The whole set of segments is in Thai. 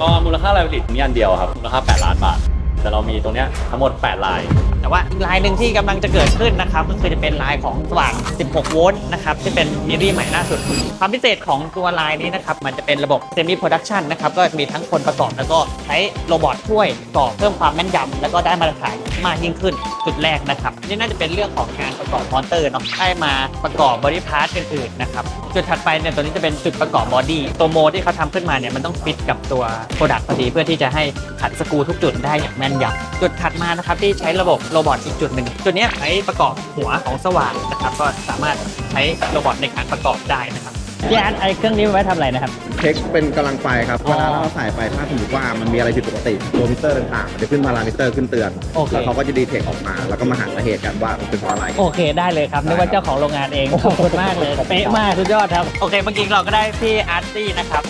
ก็มูลค่ารายผลิตมีอันเดียวครับมูลค่า 8 ล้านบาท แต่เรามีตรงเนี้ยทั้งหมด 8 ลาย แต่ว่าอีกลายหนึ่งที่กำลังจะเกิดขึ้นนะครับก็คือจะเป็นลายของสว่าง 16 โวลต์นะครับที่เป็นซีรีส์ใหม่ล่าสุด ความพิเศษของตัวลายนี้นะครับมันจะเป็นระบบ semi production นะครับก็มีทั้งคนประกอบแล้วก็ใช้โรบอทช่วยประกอบเพิ่มความแม่นยำแล้วก็ได้มาตรฐานมากยิ่งขึ้นจุดแรกนะครับนี่น่าจะเป็นเรื่องของการประกอบมอเตอร์เนาะได้มาประกอบบอดี้พาร์ทอื่นๆนะครับจุดถัดไปเนี่ยตัวนี้จะเป็นจุดประกอบบอดี้ตัวโมที่เขาทำขึ้นมาเนี่ยมันต้องฟิตกับตัวโปรดักต์พอดีเพื่อที่จะให้ขัดสกูทุกจุดได้อย่างแม่นยำจุดถัดมานะครับที่ใช้ระบบโรบอทอีกจุดหนึ่งจุดเนี้ยใช้ประกอบหัวของสว่านนะครับก็สามารถใช้โรบอทในการประกอบได้นะครับพี่อาร์ตไอเครื่องนี้ไว้ทำอะไรนะครับ เช็คเป็นกำลังไฟครับอ๋อเวลาเราใส่ไปถ้าสมมติว่ามันมีอะไรผิดปกติตัวมิเตอร์ต่างๆมันจะขึ้นพารามิเตอร์ขึ้นเตือนโอเคแล้วเขาก็จะดีเทคออกมา แล้วก็มาหาสาเหตุกันว่ามันเป็นเพราะอะไร โอเคได้เลยครับนึกว่าเจ้าของโรงงานเองขอบคุณมากเลยเป๊ะมากสุดยอดครับ โอเคเมื่อกี้เราก็ได้พี่อาร์ตตี้นะครับ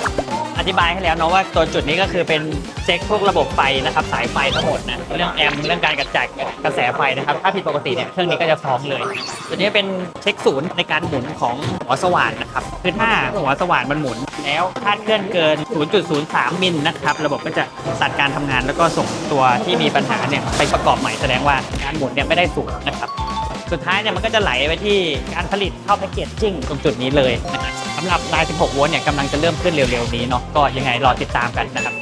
อธิบายให้แล้วเนาะว่าตัวจุดนี้ก็คือเป็นเช็คพวกระบบไฟนะครับสายไฟทั้งหมดนะเรื่องแอมป์เรื่องการกระจายกระแสไฟนะครับถ้าผิดปกติเนี่ยเครื่องนี้ก็จะฟ้องเลย ตัวนี้เป็นเช็คศูนย์ในการหมุนของหัวสว่านนะครับคือถ้าหัวสว่านมันหมุน แล้วคาดเคลื่อนเกิน 0.03 มิลนะครับระบบก็จะตัดการทำงานแล้วก็ส่งตัวที่มีปัญหาเนี่ยไปประกอบใหม่แสดงว่าการหมุนเนี่ยไม่ได้สูงนะครับสุดท้ายเนี่ยมันก็จะไหลไปที่การผลิตเข้าแพ็กเกจจิ้งตรงจุดนี้เลยนะครับ สำหรับลาย 16 โวลต์เนี่ยกำลังจะเริ่มขึ้นเร็วๆนี้เนาะก็ยังไงรอติดตามกันนะครับ